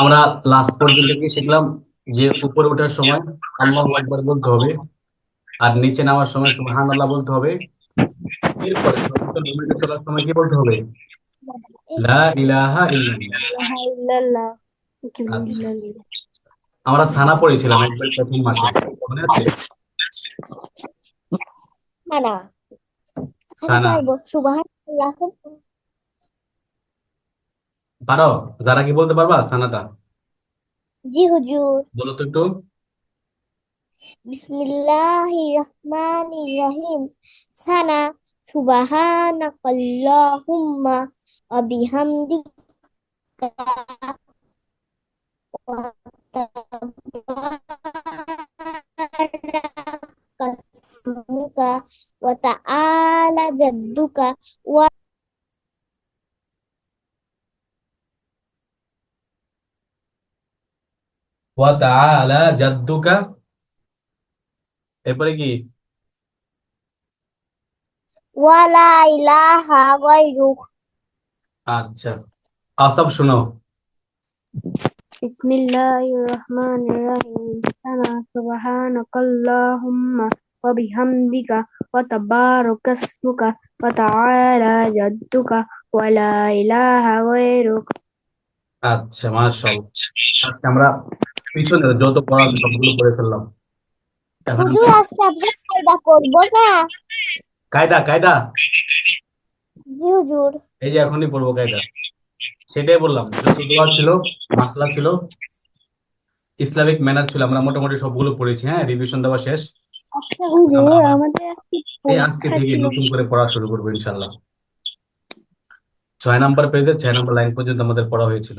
আমরা লাস্ট পর্যন্ত কি শিখলাম? যে উপরে ওঠার সময় আল্লাহু আকবার বলতে হবে আর নিচে নামার সময় সুবহানাল্লাহ বলতে হবে। এরপরে চলার সময় কি বলতে হবে? লা ইলাহা ইল্লাল্লাহ। ইল্লাল্লাহ আচ্ছা। আমরা সানা পড়েছিলাম একবার প্রথম মাসে মনে আছে? সানা সুবহানাল্লাহ। পারো যারা কি বলতে পারবা? সানাটা? জি হুজুর। বলো তো একটু। বিসমিল্লাহির রহমানির রহিম সানা সুবহানাকাল্লাহুম্মা ওয়া বিহামদিকা ওয়া তাবারাকা ইসমুকা ওয়া তাআলা জাদ্দুকা ওয়া ওয়া তাআলা জাদ্দুকা এরপরে কি ওয়া লা ইলাহা গায়রুক আচ্ছা আসব শোনো بسم الله الرحمن الرحيم سنا سبحانك اللهم وبحمدك وتبارك اسمك وتعالى جدك ولا إله غيرك আচ্ছা মাশাআল্লাহ আজকে আমরা পিছনে যত পড়া আছে সবগুলো পড়ে ফেললাম। হুজুর আজকে আমরা কায়দা করব না। কায়দা কায়দা? জি হুজুর। এই যে এখনই পড়ব কায়দা। সেটাই বললাম দোয়া ছিল মাসলা ছিল। ইসলামিক ম্যানার ছিল আমরা মোটামুটি সবগুলো পড়েছি হ্যাঁ? রিভিশন দেওয়া শেষ। আচ্ছা এই আজকে থেকে নতুন করে পড়া শুরু করব ইনশাল্লাহ ছয় নাম্বার পেজে ছয় নাম্বার লাইন পর্যন্ত আমাদের পড়া হয়েছিল।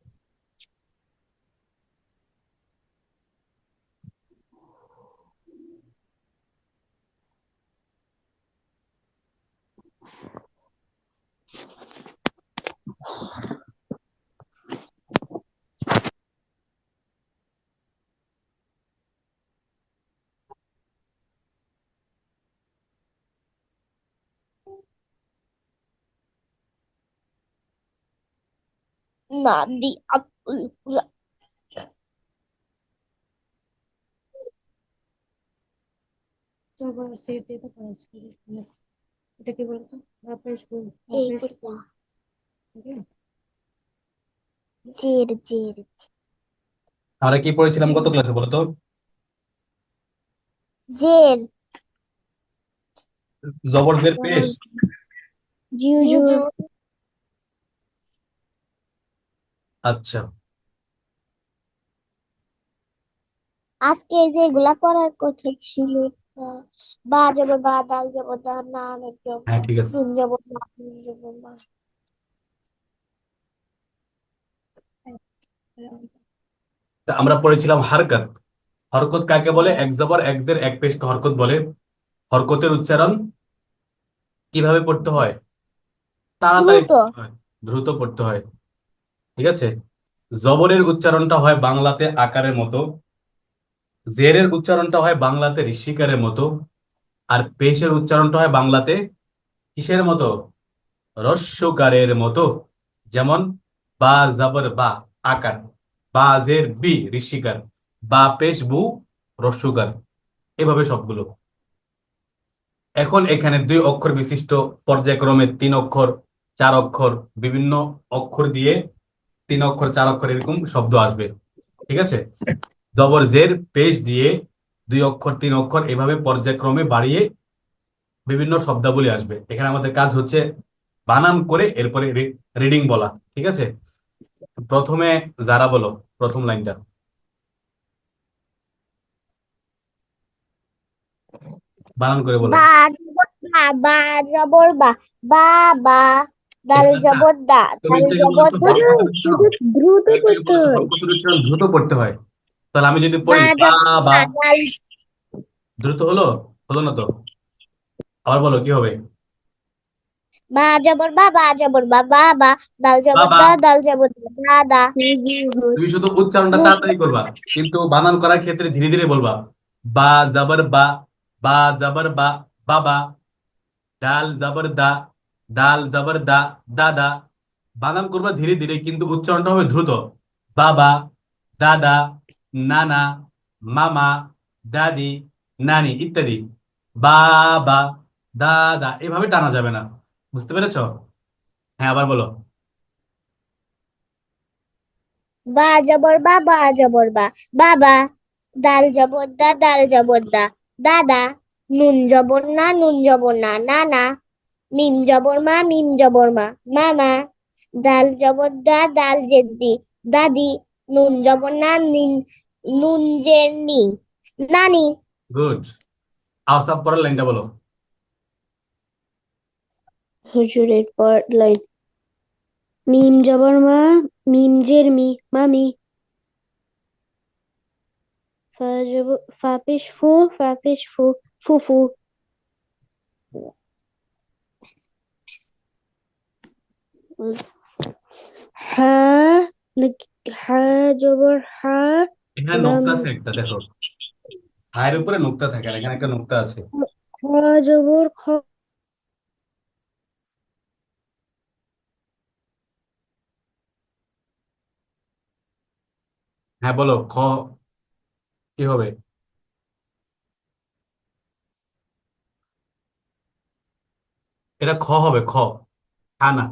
নাদি আব্দুল কুরা আবার এটা কি বলতো জের জের আমরা কি পড়েছিলাম কত ক্লাসে বলো তো? জের জবরদের পেশ। জি হুজুর আচ্ছা। আজকে যেগুলা পড়ার কথা ছিল বা জবর বা দাল জবর দা না অনেক হ্যাঁ ঠিক আছে। না জবর না তা আমরা পড়েছিলাম হারকত। হরকত কাকে বলে? এক জবর এক জের এক পেশকে হরকত বলে। হরকতের উচ্চারণ কীভাবে পড়তে হয়? তাড়াতাড়ি দ্রুত পড়তে হয়। ঠিক আছে? জবরের উচ্চারণটা হয় বাংলাতে আকারের মতো, জেরের উচ্চারণটা হয় বাংলাতে ঋষিকারের মতো, আর পেশের উচ্চারণটা হয় বাংলাতে কিসের মতো? রস্যকারের মতো। যেমন, বা জবর বা আকার, বা জের বি ঋষিকার, বা পেশ বু রস্যকার, এভাবে সবগুলো। এখন এখানে দুই অক্ষর বিশিষ্ট পর্যায়ক্রমে তিন অক্ষর, চার অক্ষর, বিভিন্ন অক্ষর দিয়ে তিন অক্ষর, চার অক্ষর এরকম শব্দ আসবে। ঠিক আছে? জবর জের পেশ দিয়ে দুই অক্ষর, তিন অক্ষর এভাবে পর্যায়ক্রমে বাড়িয়ে বিভিন্ন শব্দাবলী আসবে। এখানে আমাদের কাজ হচ্ছে বানান করে এরপরে রিডিং বলা। ঠিক আছে? প্রথমে যারা বলো, প্রথম লাইনটা। বানান করে বলো। বা জবর বা বা দ্রুত হয়। পড়তে হয়? তাহলে আমি যদি পড়ি বা দাল দ্রুত হলো? হলো না তো? আবার বলো কি হবে? বা জবর বা বা জবর বা বাবা দাল জবর দা দাল জবর দাদা তুমি শুধু উচ্চারণটা তাড়াতাড়ি করবা কিন্তু বানান করার ক্ষেত্রে ধীরে ধীরে বলবা বা জবর বা বা জবর বা বাবা ডাল জবর দা। ডাল, জবর দা, দাদা। বানান করবা ধীরে ধীরে, কিন্তু উচ্চারণটা হবে দ্রুত। বাবা, দাদা, নানা, মামা, দাদি, নানি ইত্যাদি। বাবা, দাদা, এভাবে টানা যাবে না। বুঝতে পেরেছ? হ্যাঁ আবার বলো। বা, জবর বা বা, জবর বা। বাবা, দাল জবর দা, দাল জবর দা। দাদা, নুন জবর না, নুন জবর না। নানা মিম জবর মা মিম জবর মা। মামা দাল জবর দা দাল জেদ্দি। দাদি নুন জবর না নিন নুন জের নি নানি। গুড। আওসাব পরের লাইনটা বলো। হুজুরের পর লাইন। মিম জবর মা মিম জের মি মামি। ফা জবর ফা পেশ ফু ফা পেশ ফু ফুফু হা নাকি হা জবর হা? এখানে নোক্তা আছে একটা দেখো। হায়ের উপরে নোক্তা থাকে আর এখানে একটা নোক্তা আছে। খ জবর খ হ্যাঁ বলো খ কি হবে? এটা খ হবে খ। আনা